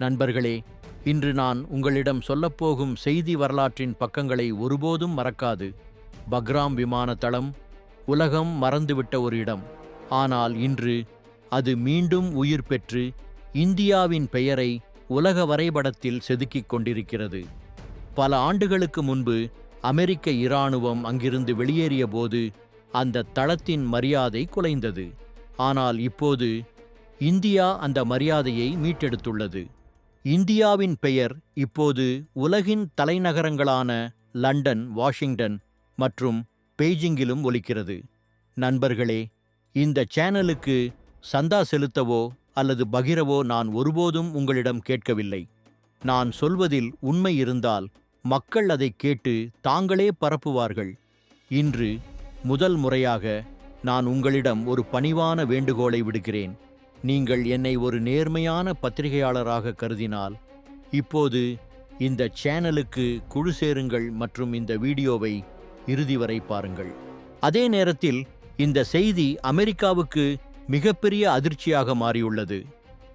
நண்பர்களே இன்று நான் உங்களிடம் சொல்லப்போகும் செய்தி வரலாற்றின் பக்கங்களை ஒருபோதும் மறக்காது. பக்ராம் விமான தளம் உலகம் மறந்துவிட்ட ஒரு இடம். ஆனால் இன்று அது மீண்டும் உயிர் பெற்று இந்தியாவின் பெயரை உலக வரைபடத்தில் செதுக்கிக் கொண்டிருக்கிறது. பல ஆண்டுகளுக்கு முன்பு அமெரிக்க இராணுவம் அங்கிருந்து வெளியேறிய போது அந்த தளத்தின் மரியாதை குலைந்தது. ஆனால் இப்போது இந்தியா அந்த மரியாதையை மீட்டெடுத்துள்ளது. இந்தியாவின் பெயர் இப்போது உலகின் தலைநகரங்களான லண்டன் வாஷிங்டன் மற்றும் பெய்ஜிங்கிலும் ஒலிக்கிறது. நண்பர்களே இந்த சேனலுக்கு சந்தா செலுத்தவோ அல்லது பகிரவோ நான் ஒருபோதும் உங்களிடம் கேட்கவில்லை. நான் சொல்வதில் உண்மை இருந்தால் மக்கள் அதைக் கேட்டு தாங்களே பரப்புவார்கள். இன்று முதல் முறையாக நான் உங்களிடம் ஒரு பணிவான வேண்டுகோளை விடுகிறேன் நீங்கள் என்னை ஒரு நேர்மையான பத்திரிகையாளராக கருதினால் இப்போது இந்த சேனலுக்கு குழு சேருங்கள் மற்றும் இந்த வீடியோவை இறுதி வரை பாருங்கள். அதே நேரத்தில் இந்த செய்தி அமெரிக்காவுக்கு மிகப்பெரிய அதிர்ச்சியாக மாறியுள்ளது.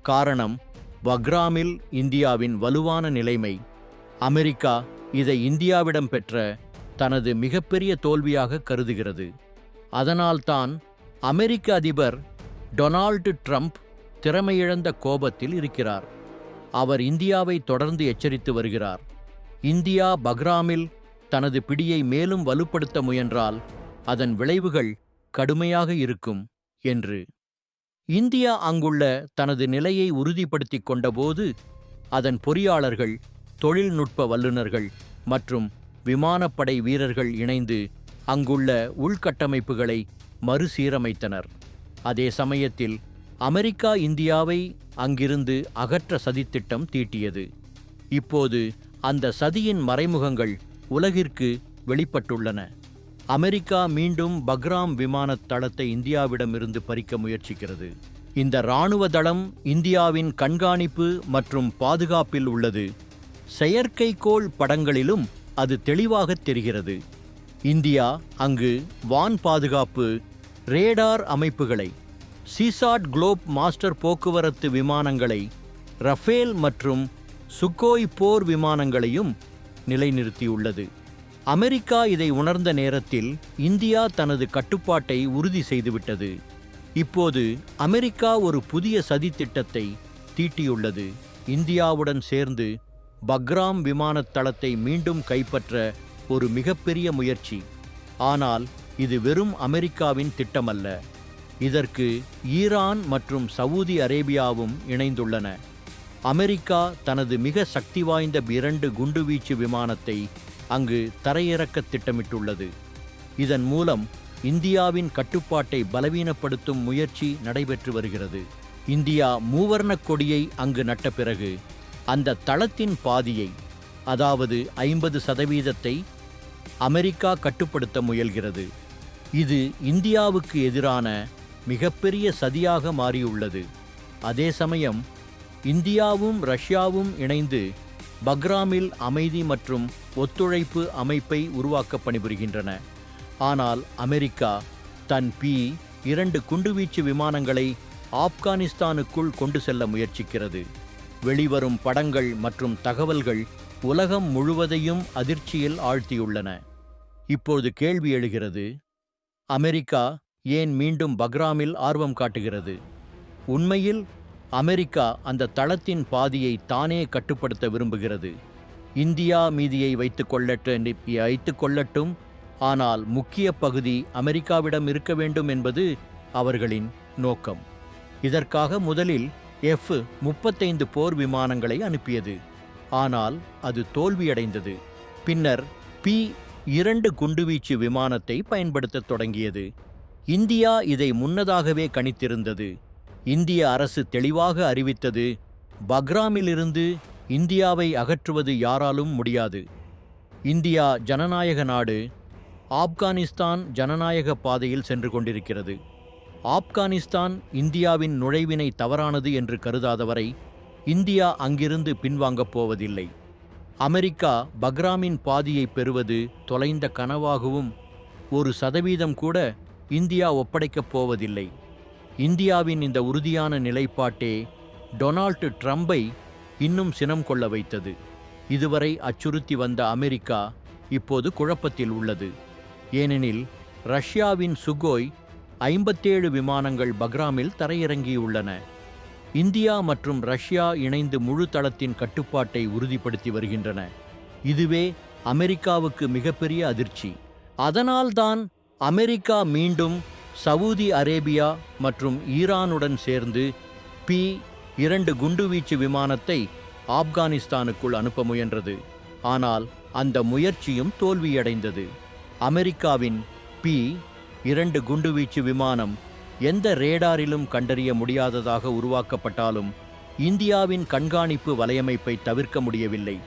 காரணம் வக்ராமில் இந்தியாவின் வலுவான நிலைமை. அமெரிக்கா இதை இந்தியாவிடம் பெற்ற தனது மிகப்பெரிய தோல்வியாக கருதுகிறது. அதனால்தான் அமெரிக்க அதிபர் டொனால்டு ட்ரம்ப் திறமையிழந்த கோபத்தில் இருக்கிறார். அவர் இந்தியாவை தொடர்ந்து எச்சரித்து வருகிறார். இந்தியா பக்ராமில் தனது பிடியை மேலும் வலுப்படுத்த முயன்றால் அதன் விளைவுகள் கடுமையாக இருக்கும் என்று. இந்தியா அங்குள்ள தனது நிலையை உறுதிப்படுத்திக் கொண்டபோது அதன் பொறியாளர்கள் தொழில்நுட்ப வல்லுநர்கள் மற்றும் விமானப்படை வீரர்கள் இணைந்து அங்குள்ள உள்கட்டமைப்புகளை மறுசீரமைத்தனர். அதே சமயத்தில் அமெரிக்கா இந்தியாவை அங்கிருந்து அகற்ற சதித்திட்டம் தீட்டியது. இப்போது அந்த சதியின் மறைமுகங்கள் உலகிற்கு வெளிப்பட்டுள்ளன. அமெரிக்கா மீண்டும் பக்ராம் விமானத் தளத்தை இந்தியாவிடமிருந்து பறிக்க முயற்சிக்கிறது. இந்த இராணுவ தளம் இந்தியாவின் கண்காணிப்பு மற்றும் பாதுகாப்பில் உள்ளது. செயற்கைக்கோள் படங்களிலும் அது தெளிவாகத் தெரிகிறது. இந்தியா அங்கு வான் பாதுகாப்பு ரேடார் அமைப்புகளை சிசாட் குளோப் மாஸ்டர் போக்குவரத்து விமானங்களை ரஃபேல் மற்றும் சுக்கோய் போர் விமானங்களையும் நிலைநிறுத்தியுள்ளது. அமெரிக்கா இதை உணர்ந்த நேரத்தில் இந்தியா தனது கட்டுப்பாட்டை உறுதி செய்துவிட்டது. இப்போது அமெரிக்கா ஒரு புதிய சதித்திட்டத்தை தீட்டியுள்ளது. இந்தியாவுடன் சேர்ந்து பக்ராம் விமானத்தளத்தை மீண்டும் கைப்பற்ற ஒரு மிகப்பெரிய முயற்சி. ஆனால் இது வெறும் அமெரிக்காவின் திட்டமல்ல. இதற்கு ஈரான் மற்றும் சவூதி அரேபியாவும் இணைந்துள்ளன. அமெரிக்கா தனது மிக சக்தி வாய்ந்த இரண்டு குண்டுவீச்சு விமானத்தை அங்கு தரையிறக்க திட்டமிட்டுள்ளது. இதன் மூலம் இந்தியாவின் கட்டுப்பாட்டை பலவீனப்படுத்தும் முயற்சி நடைபெற்று வருகிறது. இந்தியா மூவர்ணக் கொடியை அங்கு நட்ட பிறகு அந்த தளத்தின் பாதியை அதாவது ஐம்பது சதவீதத்தை அமெரிக்கா கட்டுப்படுத்த முயல்கிறது. இது இந்தியாவுக்கு எதிரான மிகப்பெரிய சதியாக மாறியுள்ளது. அதே சமயம் இந்தியாவும் ரஷ்யாவும் இணைந்து பக்ராமில் அமைதி மற்றும் ஒத்துழைப்பு அமைப்பை உருவாக்க பணிபுரிகின்றன. ஆனால் அமெரிக்கா தன் பி இரண்டு குண்டுவீச்சு விமானங்களை ஆப்கானிஸ்தானுக்குள் கொண்டு செல்ல முயற்சிக்கிறது. வெளிவரும் படங்கள் மற்றும் தகவல்கள் உலகம் முழுவதையும் அதிர்ச்சியில் ஆழ்த்தியுள்ளன. இப்போது கேள்வி எழுகிறது அமெரிக்கா ஏன் மீண்டும் பக்ராமில் ஆர்வம் காட்டுகிறது? உண்மையில் அமெரிக்கா அந்த தளத்தின் பாதியை தானே கட்டுப்படுத்த விரும்புகிறது. இந்தியா மீதியை வைத்துக் கொள்ளட்டும் வைத்துக் கொள்ளட்டும் ஆனால் முக்கிய பகுதி அமெரிக்காவிடம் இருக்க வேண்டும் என்பது அவர்களின் நோக்கம். இதற்காக முதலில் எஃப் முப்பத்தைந்து போர் விமானங்களை அனுப்பியது. ஆனால் அது தோல்வியடைந்தது. பின்னர் பி இரண்டு குண்டுவீச்சு விமானத்தை பயன்படுத்தத் தொடங்கியது. இந்தியா இதை முன்னதாகவே கணித்திருந்தது. இந்திய அரசு தெளிவாக அறிவித்தது பக்ராமிலிருந்து இந்தியாவை அகற்றுவது யாராலும் முடியாது. இந்தியா ஜனநாயக நாடு ஆப்கானிஸ்தான் ஜனநாயக பாதையில் சென்று கொண்டிருக்கிறது. ஆப்கானிஸ்தான் இந்தியாவின் நுழைவினை தவறானது என்று கருதாதவரை இந்தியா அங்கிருந்து பின்வாங்கப் போவதில்லை. அமெரிக்கா பக்ராமின் பாதியை பெறுவது தொலைந்த கனவாகவும் ஒரு சதவீதம் கூட இந்தியா ஒப்படைக்கப் போவதில்லை. இந்தியாவின் இந்த உறுதியான நிலைப்பாட்டே டொனால்டு ட்ரம்பை இன்னும் சினம் கொள்ள வைத்தது. இதுவரை அச்சுறுத்தி வந்த அமெரிக்கா இப்போது குழப்பத்தில் உள்ளது. ஏனெனில் ரஷ்யாவின் சுகோய் ஐம்பத்தேழு விமானங்கள் பக்ராமில் தரையிறங்கியுள்ளன. இந்தியா மற்றும் ரஷ்யா இணைந்து முழு தளத்தின் கட்டுப்பாட்டை உறுதிப்படுத்தி வருகின்றன. இதுவே அமெரிக்காவுக்கு மிகப்பெரிய அதிர்ச்சி. அதனால்தான் அமெரிக்கா மீண்டும் சவூதி அரேபியா மற்றும் ஈரானுடன் சேர்ந்து பி இரண்டு குண்டுவீச்சு விமானத்தை ஆப்கானிஸ்தானுக்குள் அனுப்ப முயன்றது. ஆனால் அந்த முயற்சியும் தோல்வியடைந்தது. அமெரிக்காவின் பி இரண்டு குண்டுவீச்சு விமானம் எந்த ரேடாரிலும் கண்டறிய முடியாததாக உருவாக்கப்பட்டாலும் இந்தியாவின் கண்காணிப்பு வலையமைப்பை தவிர்க்க முடியவில்லை.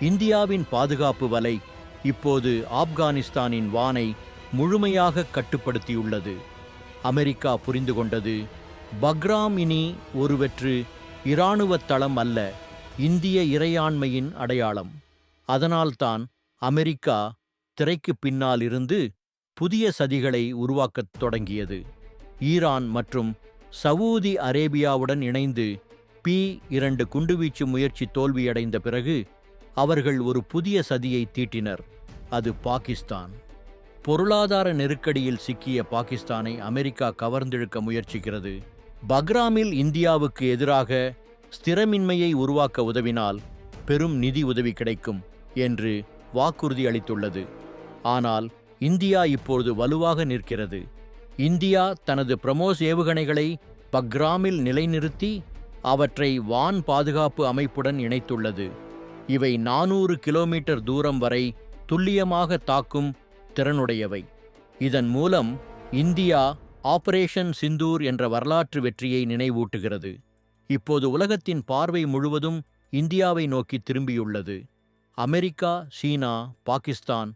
இந்தியாவின் பாதுகாப்பு வலை இப்போது ஆப்கானிஸ்தானின் வானை முழுமையாக கட்டுப்படுத்தியுள்ளது. அமெரிக்கா புரிந்து கொண்டது பக்ராம் இனி ஒருவற்று இராணுவ தளம் அல்ல இந்திய இறையாண்மையின் அடையாளம். அதனால்தான் அமெரிக்கா திரைக்கு பின்னால் இருந்து புதிய சதிகளை உருவாக்கத் தொடங்கியது. ஈரான் மற்றும் சவூதி அரேபியாவுடன் இணைந்து பி இரண்டு குண்டுவீச்சு முயற்சி தோல்வியடைந்த பிறகு அவர்கள் ஒரு புதிய சதியை தீட்டினர். அது பாகிஸ்தான். பொருளாதார நெருக்கடியில் சிக்கிய பாகிஸ்தானை அமெரிக்கா கவர்ந்திழுக்க முயற்சிக்கிறது. பக்ராமில் இந்தியாவுக்கு எதிராக ஸ்திரமின்மையை உருவாக்க உதவினால் பெரும் நிதி உதவி கிடைக்கும் என்று வாக்குறுதி அளித்துள்ளது. ஆனால் இந்தியா இப்போது வலுவாக நிற்கிறது. இந்தியா தனது பிரமோஸ் ஏவுகணைகளை பக்ராமில் நிலைநிறுத்தி அவற்றை வான் பாதுகாப்பு அமைப்புடன் இணைத்துள்ளது. இவை நானூறு கிலோமீட்டர் தூரம் வரை துல்லியமாக தாக்கும் திறனுடையவை. இதன் மூலம் இந்தியா ஆபரேஷன் சிந்தூர் என்ற வரலாற்று வெற்றியை நினைவூட்டுகிறது. இப்போது உலகத்தின் பார்வை முழுவதும் இந்தியாவை நோக்கி திரும்பியுள்ளது. அமெரிக்கா சீனா பாகிஸ்தான்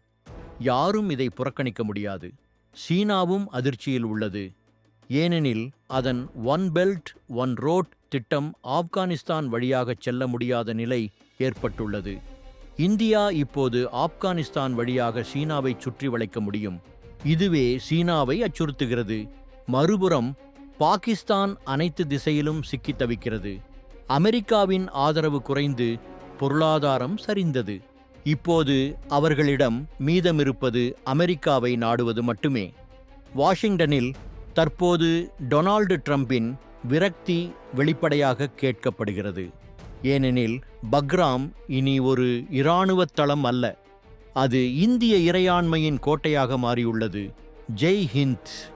யாரும் இதை புறக்கணிக்க முடியாது. சீனாவும் அதிர்ச்சியில் உள்ளது. ஏனெனில் அதன் ஒன் பெல்ட் ஒன் ரோட் திட்டம் ஆப்கானிஸ்தான் வழியாகச் செல்ல முடியாத நிலை ஏற்பட்டுள்ளது. இந்தியா இப்போது ஆப்கானிஸ்தான் வழியாக சீனாவை சுற்றி வளைக்க முடியும். இதுவே சீனாவை அச்சுறுத்துகிறது. மறுபுறம் பாகிஸ்தான் அனைத்து திசையிலும் சிக்கித் தவிக்கிறது. அமெரிக்காவின் ஆதரவு குறைந்து பொருளாதாரம் சரிந்தது. இப்போது அவர்களிடம் மீதமிருப்பது அமெரிக்காவை நாடுவது மட்டுமே. வாஷிங்டனில் தற்போது டொனால்டு ட்ரம்பின் விரக்தி வெளிப்படையாக கேட்கப்படுகிறது. ஏனெனில் பக்ராம் இனி ஒரு இராணுவத் தளம் அல்ல. அது இந்திய இறையாண்மையின் கோட்டையாக மாறியுள்ளது. ஜெய் ஹிந்த்.